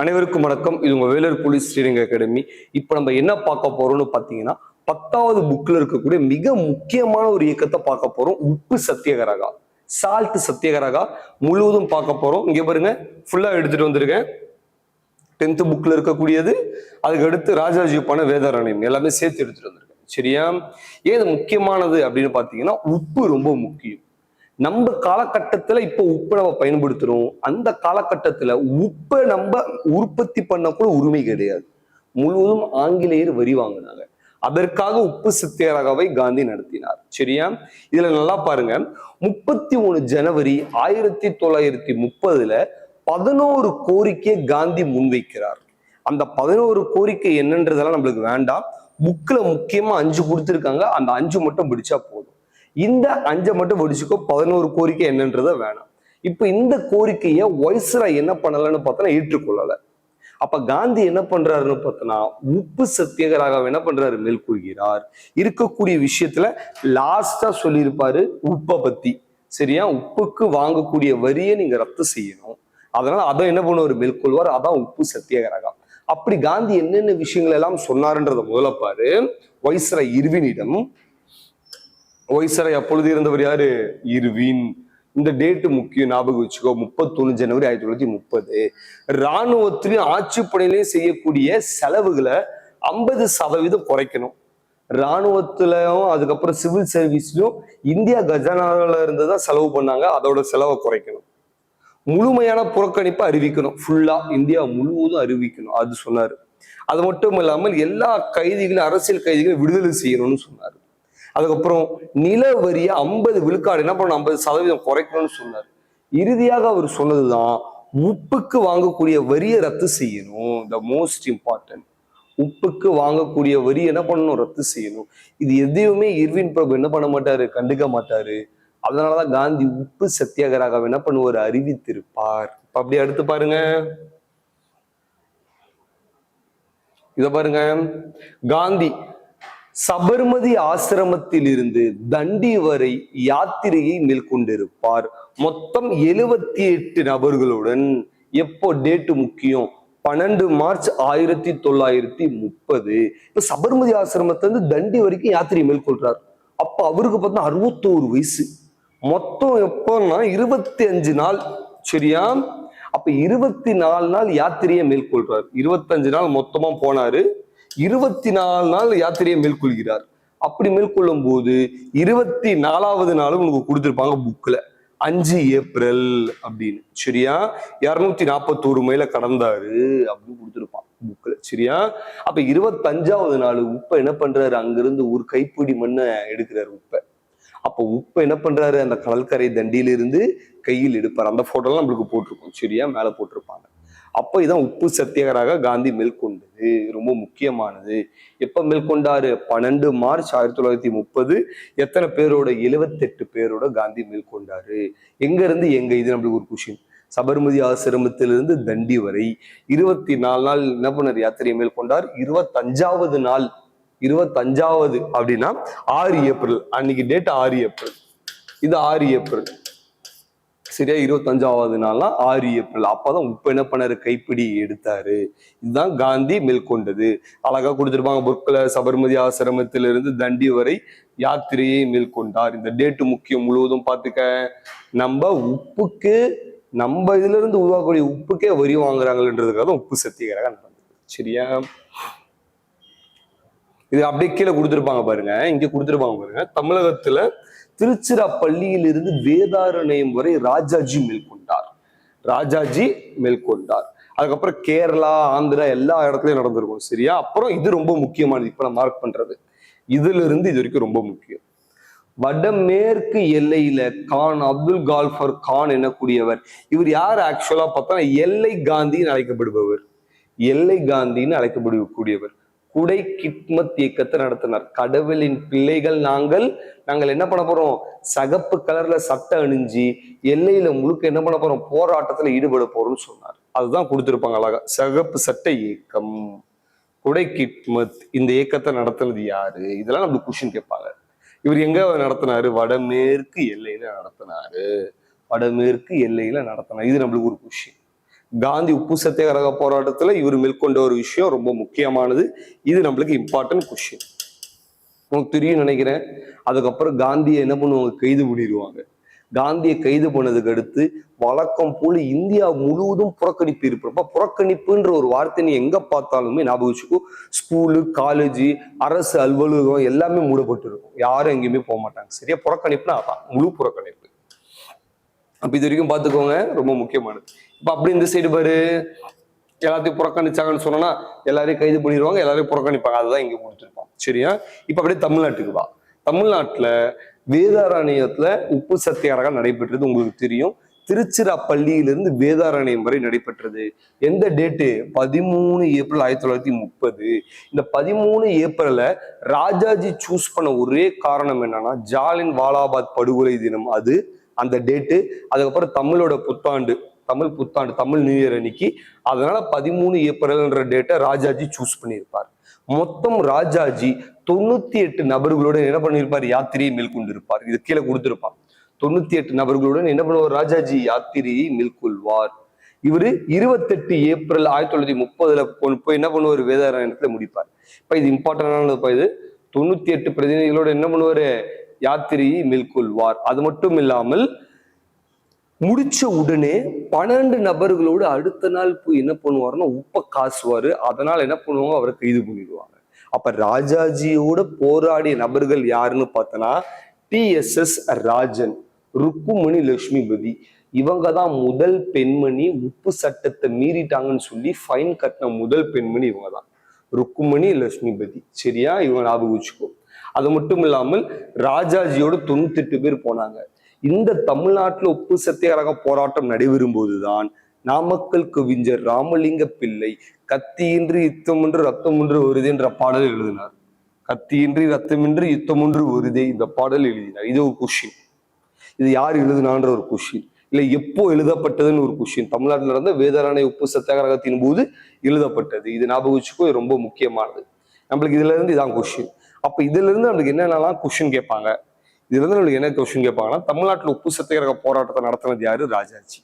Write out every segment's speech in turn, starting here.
அனைவருக்கும் வணக்கம். இது உங்க வேலூர் போலீஸ் ஸ்ரீரங்க அகாடமி. இப்போ நம்ம என்ன பார்க்க போறோம்னு பார்த்தீங்கன்னா பத்தாவது புக்ல இருக்கக்கூடிய மிக முக்கியமான ஒரு இயக்கத்தை பார்க்க போறோம். உப்பு சத்தியகரகா. சால்ட் சத்தியகரகா முழுவதும் பார்க்க போறோம். இங்க பாருங்க ஃபுல்லா எடுத்துட்டு வந்திருக்கேன். டென்த் புக்ல இருக்கக்கூடியது அதுக்கு அடுத்து ராஜாஜி பண வேதாரண்யம். எல்லாமே சேர்த்து எடுத்துட்டு வந்திருக்கேன். சரியா? ஏன் முக்கியமானது அப்படின்னு பார்த்தீங்கன்னா உப்பு ரொம்ப முக்கியம். நம்ம காலகட்டத்துல இப்ப உப்பை நம்ம பயன்படுத்துறோம். அந்த காலகட்டத்துல உப்பை நம்ம உற்பத்தி பண்ண கூட உரிமை கிடையாது. முழுவதும் ஆங்கிலேயர் வரி வாங்கினாங்க. அதற்காக உப்பு சத்தியாகிரகாவை காந்தி நடத்தினார். சரியா? இதுல நல்லா பாருங்க. முப்பத்தி ஒண்ணு ஜனவரி ஆயிரத்தி தொள்ளாயிரத்தி முப்பதுல பதினோரு கோரிக்கையை காந்தி முன்வைக்கிறார். அந்த பதினோரு கோரிக்கை என்னன்றதெல்லாம் நம்மளுக்கு வேண்டாம். புக்கில் முக்கியமா அஞ்சு கொடுத்துருக்காங்க. அந்த அஞ்சு மட்டும் பிடிச்சா போதும். இந்த அஞ்சை மட்டும் படிச்சுக்கோ பதினோரு கோரிக்கை என்னன்றதை வேணாம். இப்ப இந்த கோரிக்கையை ஒய்ஸ்ரா என்ன பண்ணலன்னு பார்த்தோன்னா ஏற்றுக்கொள்ளல. அப்ப காந்தி என்ன பண்றாருன்னு பார்த்தோன்னா உப்பு சத்தியகராக என்ன பண்றாரு? மேற்கொள்கிறார் இருக்கக்கூடிய விஷயத்துல லாஸ்டா சொல்லியிருப்பாரு உப்பை பத்தி. சரியா? உப்புக்கு வாங்கக்கூடிய வரியை நீங்க ரத்து செய்யணும். அதனால அதை என்ன பண்ணுவார்? மேற்கொள்வார். அதான் உப்பு சத்தியகரகம். அப்படி காந்தி என்னென்ன விஷயங்கள் எல்லாம் சொன்னாருன்றத முதலப்பாரு வைஸ்ரா இருவினிடம் ஒய்சரை அப்பொழுது இருந்தவர் யாரு? இர்வின். இந்த டேட்டு முக்கியம் ஞாபகம் வச்சுக்கோ. முப்பத்தொன்னு ஜனவரி ஆயிரத்தி தொள்ளாயிரத்தி முப்பது. இராணுவத்திலையும் ஆட்சிப்படையிலையும் செய்யக்கூடிய செலவுகளை ஐம்பது சதவீதம் குறைக்கணும். இராணுவத்திலையும் அதுக்கப்புறம் சிவில் சர்வீஸ்லையும் இந்தியா கஜானாவில் இருந்து தான் செலவு பண்ணாங்க. அதோட செலவை குறைக்கணும். முழுமையான புறக்கணிப்பை அறிவிக்கணும். ஃபுல்லா இந்தியா முழுவதும் அறிவிக்கணும். அது சொன்னாரு. அது மட்டும் இல்லாமல் எல்லா கைதிகளும் அரசியல் கைதிகளும் விடுதலை செய்யணும்னு சொன்னார். அதுக்கப்புறம் நில வரிய ஐம்பது விழுக்காடு என்ன பண்ணணும்? ஐம்பது சதவீதம் குறைக்கணும்னு சொன்னார். இறுதியாக அவர் சொன்னதுதான் உப்புக்கு வாங்கக்கூடிய வரியை ரத்து செய்யணும். த மோஸ்ட் இம்பார்ட்டன்ட் உப்புக்கு வாங்கக்கூடிய வரி என்ன பண்ணணும்? ரத்து செய்யணும். இது எதையுமே இர்வின் பிரபு என்ன பண்ண மாட்டாரு? கண்டுக்க மாட்டாரு. அதனாலதான் காந்தி உப்பு சத்தியாகராக என்ன பண்ணுவார்? அறிவித்திருப்பார். இப்ப அப்படியே அடுத்து பாருங்க. இத பாருங்க. காந்தி சபர்மதி ஆசிரமத்திலிருந்து தண்டி வரை யாத்திரையை மேற்கொண்டிருப்பார். மொத்தம் எழுவத்தி எட்டு நபர்களுடன் எப்போ டேட்டு முக்கியம்? பன்னெண்டு மார்ச் ஆயிரத்தி தொள்ளாயிரத்தி முப்பது. இப்ப சபர்மதி ஆசிரமத்துல இருந்து தண்டி வரைக்கும் யாத்திரை மேற்கொள்றார். அப்ப அவருக்கு பார்த்தா அறுபத்தோரு வயசு. மொத்தம் எப்போன்னா இருபத்தி அஞ்சு நாள். சரியா? அப்ப இருபத்தி நாலு நாள் யாத்திரையை மேற்கொள்றார். இருபத்தஞ்சு நாள் மொத்தமா போனாரு. இருபத்தி நாலு நாள் யாத்திரையை மேற்கொள்கிறார். அப்படி மேற்கொள்ளும் போது இருபத்தி நாலாவது நாளும் உங்களுக்கு கொடுத்துருப்பாங்க புக்ல அஞ்சு ஏப்ரல் அப்படின்னு. சரியா? இருநூத்தி நாற்பத்தோரு மைல கடந்தாரு அப்படின்னு கொடுத்துருப்பான் புக்ல சரியா? அப்ப இருபத்தஞ்சாவது நாள் உப்ப என்ன பண்றாரு? அங்கிருந்து ஒரு கைப்பிடி மண்ணை எடுக்கிறாரு உப்பை. அப்ப உப்பை என்ன பண்றாரு? அந்த கடற்கரை தண்டியிலிருந்து கையில் எடுப்பார். அந்த போட்டோலாம் நம்மளுக்கு போட்டிருக்கோம். சரியா? மேல போட்டிருப்பாங்க. அப்ப இதான் உப்பு சத்தியாகராக காந்தி மேற்கொண்டது. ரொம்ப முக்கியமானது. எப்ப மேற்கொண்டாரு? பன்னெண்டு மார்ச் ஆயிரத்தி தொள்ளாயிரத்தி முப்பது. எத்தனை பேரோட? எழுவத்தெட்டு பேரோட காந்தி மேற்கொண்டாரு. எங்க இருந்து எங்க? இது நம்மளுக்கு ஒரு கொஷின் சபர்மதி ஆசிரமத்திலிருந்து தண்டி வரை இருபத்தி நாலு நாள் என்ன பண்ணார்? யாத்திரையை மேற்கொண்டார். இருபத்தஞ்சாவது நாள் இருபத்தஞ்சாவது அப்படின்னா ஆறு ஏப்ரல். அன்னைக்கு டேட் ஆறு ஏப்ரல். இது ஆறு ஏப்ரல். சரியா இருபத்தஞ்சாவது நாள்லாம் ஆறு ஏப்ரல். அப்பதான் உப்பு என்ன பண்ணாரு? கைப்பிடி எடுத்தாரு. இதுதான் காந்தி மேற்கொண்டது அழகா கொடுத்துருப்பாங்க. புக்ல சபர்மதி ஆசிரமத்திலிருந்து தண்டி வரை யாத்திரையை மேற்கொண்டார் இந்த டேட்டு முக்கியம் முழுவதும் பார்த்துக்க. நம்ம உப்புக்கு நம்ம இதுல இருந்து உருவாக்கக்கூடிய உப்புக்கே வரி வாங்குறாங்கன்றதுக்காக தான் உப்பு சத்தியகராக நடந்தது. சரியா? இது அப்படியே கீழே கொடுத்துருப்பாங்க பாருங்க. இங்க கொடுத்துருப்பாங்க பாருங்க. தமிழகத்துல திருச்சிராப்பள்ளியிலிருந்து வேதாரண்யம் வரை ராஜாஜி மேற்கொண்டார். ராஜாஜி மேற்கொண்டார். அதுக்கப்புறம் கேரளா ஆந்திரா எல்லா இடத்துலயும் நடந்திருக்கும். சரியா? அப்புறம் இது ரொம்ப முக்கியமானது. இப்ப நான் மார்க் பண்றது. இதுல இருந்து இது வரைக்கும் ரொம்ப முக்கியம். வடமேற்கு எல்லையில கான் அப்துல் கால்ஃபர் கான் எனக்கூடியவர் இவர் யார் ஆக்சுவலா பார்த்தா எல்லை காந்தின்னு அழைக்கப்படுபவர். எல்லை காந்தின்னு அழைக்கப்படக்கூடியவர் குடை கிட்மத் இயக்கத்தை நடத்தினார். கடவுளின் பிள்ளைகள் நாங்கள் நாங்கள் என்ன பண்ண போறோம்? சகப்பு கலர்ல சட்டை அணிஞ்சு எல்லையில முழுக்க என்ன பண்ண போறோம்? போராட்டத்துல ஈடுபட போறோம்னு சொன்னார். அதுதான் கொடுத்துருப்பாங்க அழகா. சகப்பு சட்டை இயக்கம். குடை கிட்மத் இந்த இயக்கத்தை நடத்துனது யாரு? இதெல்லாம் நம்மளுக்கு கொஷின் கேட்பாங்க. இவர் எங்க நடத்தினாரு? வடமேற்கு எல்லையில நடத்தினாரு. வடமேற்கு எல்லையில நடத்தினார். இது நம்மளுக்கு ஒரு கொஷின் காந்தி உப்பு சத்தியாகிரக போராட்டத்துல இவர் மேற்கொண்ட ஒரு விஷயம் ரொம்ப முக்கியமானது. இது நம்மளுக்கு இம்பார்ட்டன்ட் கொஷின் உங்களுக்கு தெரியும் நினைக்கிறேன். அதுக்கப்புறம் காந்தியை என்ன பண்ணுவாங்க? கைது பண்ணிடுவாங்க. காந்தியை கைது பண்ணதுக்கு அடுத்து வழக்கம் போல இந்தியா முழுவதும் புறக்கணிப்பு இருப்பப்ப புறக்கணிப்புன்ற ஒரு வார்த்தை நீ எங்க பார்த்தாலுமே ஞாபகம் வச்சுக்கோ. ஸ்கூலு காலேஜ் அரசு அலுவலகம் எல்லாமே மூடப்பட்டு இருக்கும் யாரும் எங்கேயுமே போக மாட்டாங்க. சரியா? புறக்கணிப்புனா அதான். முழு புறக்கணிப்பு. அப்ப இது வரைக்கும் பார்த்துக்கோங்க. ரொம்ப முக்கியமானது. இப்போ அப்படி இந்த சைடு பாரு. எல்லாத்தையும் புறக்கணிச்சாங்கன்னு சொன்னா எல்லாரையும் கைது பண்ணிடுவாங்க எல்லாரையும் புறக்கணிப்பாங்க. அதுதான் இங்க கொடுத்துருப்பான். சரியா? இப்ப அப்படியே தமிழ்நாட்டுக்கு வா. தமிழ்நாட்டுல வேதாரண்யத்துல உப்பு சத்தியாரகம் நடைபெற்றது உங்களுக்கு தெரியும். திருச்சிராப்பள்ளியிலிருந்து வேதாரண்யம் வரை நடைபெற்றது. எந்த டேட்டு பதிமூணு ஏப்ரல் ஆயிரத்தி தொள்ளாயிரத்தி முப்பது. இந்த பதிமூணு ஏப்ரல ராஜாஜி சூஸ் பண்ண ஒரே காரணம் என்னன்னா ஜாலின் வாலாபாத் படுகொலை தினம். அது அந்த டேட்டு அதுக்கப்புறம் தமிழோட புத்தாண்டு. தமிழ் புத்தாண்டு தமிழ் நியூ இயர் அன்னைக்கு. அதனால பதிமூணு ஏப்ரல்ன்ற டேட்டை ராஜாஜி சூஸ் பண்ணியிருப்பார். மொத்தம் ராஜாஜி தொண்ணூத்தி எட்டு நபர்களுடன் என்ன பண்ணியிருப்பார்? யாத்திரையை மேற்கொண்டிருப்பார். இது கீழே கொடுத்திருப்பார் தொண்ணூத்தி எட்டு நபர்களுடன் என்ன பண்ணுவார்? ராஜாஜி யாத்திரையை மேற்கொள்வார். இவரு இருபத்தெட்டு ஏப்ரல் ஆயிரத்தி தொள்ளாயிரத்தி முப்பதுல கொண்டு போய் என்ன பண்ணுவார்? வேதாரண்யத்துல முடிப்பார். இப்ப இது இம்பார்ட்டன்டானதுப்பா இது. தொண்ணூத்தி எட்டு பிரதிநிதிகளோட என்ன பண்ணுவாரு? யாத்திரையை மேற்கொள்வார். அது மட்டும் இல்லாமல் முடிச்ச உடனே பன்னெண்டு நபர்களோடு அடுத்த நாள் போய் என்ன பண்ணுவாருன்னா உப்ப காசுவாரு. அதனால என்ன பண்ணுவாங்க? அவரை கைது பண்ணிடுவாங்க. அப்ப ராஜாஜியோட போராடிய நபர்கள் யாருன்னு பார்த்தோன்னா டிஎஸ்எஸ் ராஜன் ருக்குமணி லட்சுமிபதி. இவங்க தான் முதல் பெண்மணி உப்பு சட்டத்தை மீறிட்டாங்கன்னு சொல்லி ஃபைன் கட்டின முதல் பெண்மணி இவங்க தான் ருக்குமணி லட்சுமிபதி. சரியா? இவங்க ஞாபகம் வச்சுக்கோ. அது மட்டும் இல்லாமல் ராஜாஜியோட தொண்ணூத்தெட்டு பேர் போனாங்க. இந்த தமிழ்நாட்டுல உப்பு சத்தியாகிரக போராட்டம் நடைபெறும் போதுதான் நாமக்கல் கவிஞர் ராமலிங்க பிள்ளை கத்தியின்றி யுத்தமொன்று ரத்தமொன்று வருது என்ற பாடல் எழுதினார். கத்தியின்றி ரத்தமின்றி யுத்தம் ஒன்று வருதே இந்த பாடல் எழுதினார். இது ஒரு கொஷின் இது யார் எழுதினான்ற ஒரு கொஷின் இல்லை எப்போ எழுதப்பட்டதுன்னு ஒரு கொஷின் தமிழ்நாட்டில் நடந்த வேதாரணை உப்பு சத்தியாகிரகத்தின் போது எழுதப்பட்டது. இது ஞாபகம் வச்சுக்கோ ரொம்ப முக்கியமானது. நம்மளுக்கு இதுல இருந்து இதான் கொஷின் அப்ப இதுல இருந்து நம்மளுக்கு என்னென்னலாம் கொஷின் கேட்பாங்க? இதுல இருந்து நம்மளுக்கு என்ன கொஸ்டின் கேட்பாங்கன்னா தமிழ்நாட்டுல உப்பு சத்தியாகிரக போராட்டத்தை நடத்தினது யாரு? ராஜாஜி.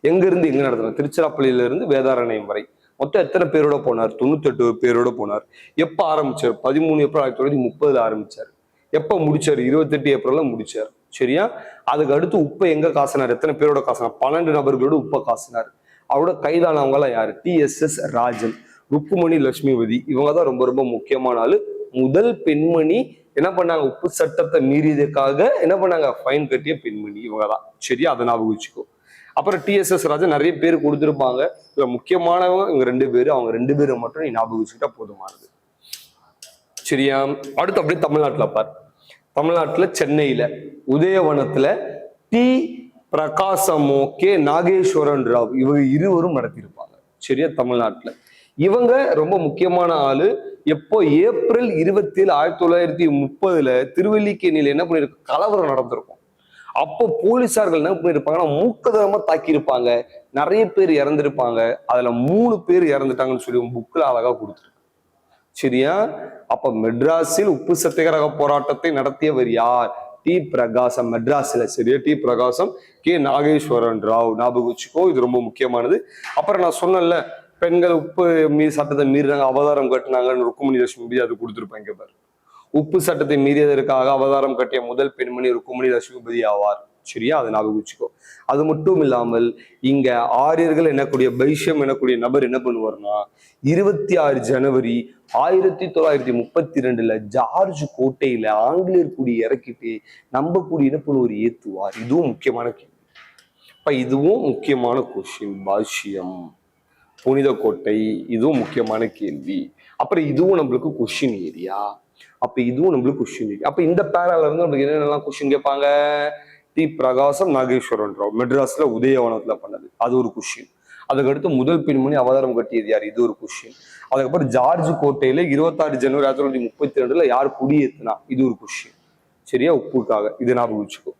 எங்க இருந்து எங்க நடத்தினார் திருச்சிராப்பள்ளியில இருந்து வேதாரண்யம் வரை. மொத்தம் எத்தனை பேரோட போனார்? தொண்ணூத்தெட்டு பேரோட போனார். எப்ப ஆரம்பிச்சார்? பதிமூணு ஏப்ரல் ஆயிரத்தி தொள்ளாயிரத்தி முப்பதுல ஆரம்பிச்சார். எப்ப முடிச்சார்? இருபத்தெட்டு ஏப்ரல்ல முடிச்சார். சரியா? அதுக்கு அடுத்து உப்பை எங்க காசினார்? எத்தனை பேரோட காசினார்? பன்னெண்டு நபர்களோட உப்பை காசினார். அவரோட கைதானவங்க எல்லாம் யாரு டிஎஸ்எஸ் ராஜன் ருக்குமணி லட்சுமிபதி. இவங்க தான் ரொம்ப ரொம்ப முக்கியமான ஆளு. முதல் பெண்மணி என்ன பண்ணாங்க? உப்பு சட்டத்தை மீறியதுக்காக என்ன பண்ணாங்க? ஃபைன் கட்டிய பெண்மணி இவங்க தான் சரியா? அதை ஞாபகம் வச்சுக்கோ. அப்புறம் டிஎஸ்எஸ் ராஜா நிறைய பேர் கொடுத்துருப்பாங்க. இதுல முக்கியமானவங்க இவங்க ரெண்டு பேரும் அவங்க ரெண்டு பேரும் மட்டும் நீ ஞாபகம் வச்சுக்கிட்டா போதுமானது. சரியா? அடுத்து அப்படியே தமிழ்நாட்டுல பார். தமிழ்நாட்டுல சென்னையில உதயவனத்துல டி. பிரகாசமோ கே நாகேஸ்வரன் ராவ் இவங்க இருவரும் நடத்தியிருப்பாங்க. சரியா? தமிழ்நாட்டுல. இவங்க ரொம்ப முக்கியமான ஆளு. எப்போ ஏப்ரல் இருபத்தி ஏழு ஆயிரத்தி தொள்ளாயிரத்தி முப்பதுல திருவல்லிக்கேணியில் என்ன பண்ணிருக்கு கலவரம் நடந்திருக்கும். அப்போ போலீசார்கள் என்ன பண்ணியிருப்பாங்கன்னா மூக்கதரமா தாக்கியிருப்பாங்க. நிறைய பேர் இறந்திருப்பாங்க. அதுல மூணு பேர் இறந்துட்டாங்கன்னு சொல்லி புக்கில் அழகா கொடுத்துருக்கு. சரியா? அப்ப மெட்ராஸில் உப்பு சத்தியாகிரக போராட்டத்தை நடத்தியவர் யார்? டி. பிரகாசம் மெட்ராஸ்ல. சரியா? டி. பிரகாசம் கே. நாகேஸ்வரன் ராவ். ஞாபகம் வச்சுக்கோ இது ரொம்ப முக்கியமானது. அப்புறம் நான் சொன்னேன்ல பெண்கள் உப்பு மீறி சட்டத்தை மீறினாங்க அவதாரம் கட்டினாங்கன்னு ருக்குமணி லட்சுமி அது கொடுத்துருப்பாங்க பாரு. உப்பு சட்டத்தை மீறியதற்காக அவதாரம் கட்டிய முதல் பெண்மணி ருக்குமணி லட்சுமிபதி ஆவார். சரியா? அதை ஞாபகம் வச்சுக்கோ. அது மட்டும் இல்லாமல் இங்க ஆரியர்கள் எனக்கூடிய பைஷ்யம் எனக்கூடிய நபர் என்ன பண்ணுவார்னா இருபத்தி ஆறு ஜனவரி ஆயிரத்தி தொள்ளாயிரத்தி முப்பத்தி ரெண்டுல ஜார்ஜ் கோட்டையில ஆங்கிலேயர் குடி இறக்கிட்டு நம்ம கூடி என்ன பண்ணுவார்? ஏத்துவார். இதுவும் முக்கியமான கேள்வி. இப்ப இதுவும் முக்கியமான கொஸ்டின் பாஷ்யம். புனித கோட்டை இதுவும் முக்கியமான கேள்வி. அப்புறம் இதுவும் நம்மளுக்கு கொஷின் ஏரியா அப்ப இதுவும் நம்மளுக்கு கொஷின் ஏரியா அப்ப இந்த பேரால இருந்து நம்மளுக்கு என்னென்னலாம் கொஷின் கேட்பாங்க? டி. பிரகாசம் நாகேஸ்வரன் ராவ். மெட்ராஸ்ல உதயவனத்துல பண்ணது. அது ஒரு கொஷின் அதுக்கடுத்து முதல் பெண்மணி அவதாரம் கட்டியது யார்? இது ஒரு கொஷின் அதுக்கப்புறம் ஜார்ஜ் கோட்டையில இருபத்தாறு ஜனவரி ஆயிரத்தி தொள்ளாயிரத்தி முப்பத்தி ரெண்டுல யார் குடியேற்றினா இது ஒரு கொஷின் சரியா? உப்புக்காக. இது நான் வச்சுக்கோ.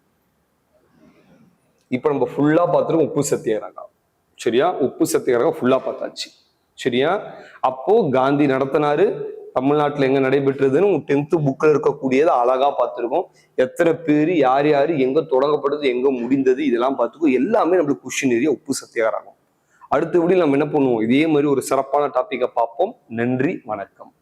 இப்ப நம்ம ஃபுல்லா பார்த்துருக்கோம் உப்பு சத்தியாகிரகம் சரியா? உப்பு சத்தியாகிரகம் ஃபுல்லாக பார்த்தாச்சு. சரியா? அப்போ காந்தி நடத்தினாரு. தமிழ்நாட்டில் எங்க நடைபெற்றதுன்னு டென்த்து புக்கில் இருக்கக்கூடியதை அழகா பார்த்துருக்கோம். எத்தனை பேர் யார் யார் எங்க தொடங்கப்பட்டது எங்க முடிந்தது இதெல்லாம் பார்த்துக்கோ. எல்லாமே நம்மளுக்கு குஷின் ஏரியா உப்பு சத்தியாகிரகம் அடுத்தபடி நம்ம என்ன பண்ணுவோம்? இதே மாதிரி ஒரு சிறப்பான டாப்பிக்கை பார்ப்போம். நன்றி வணக்கம்.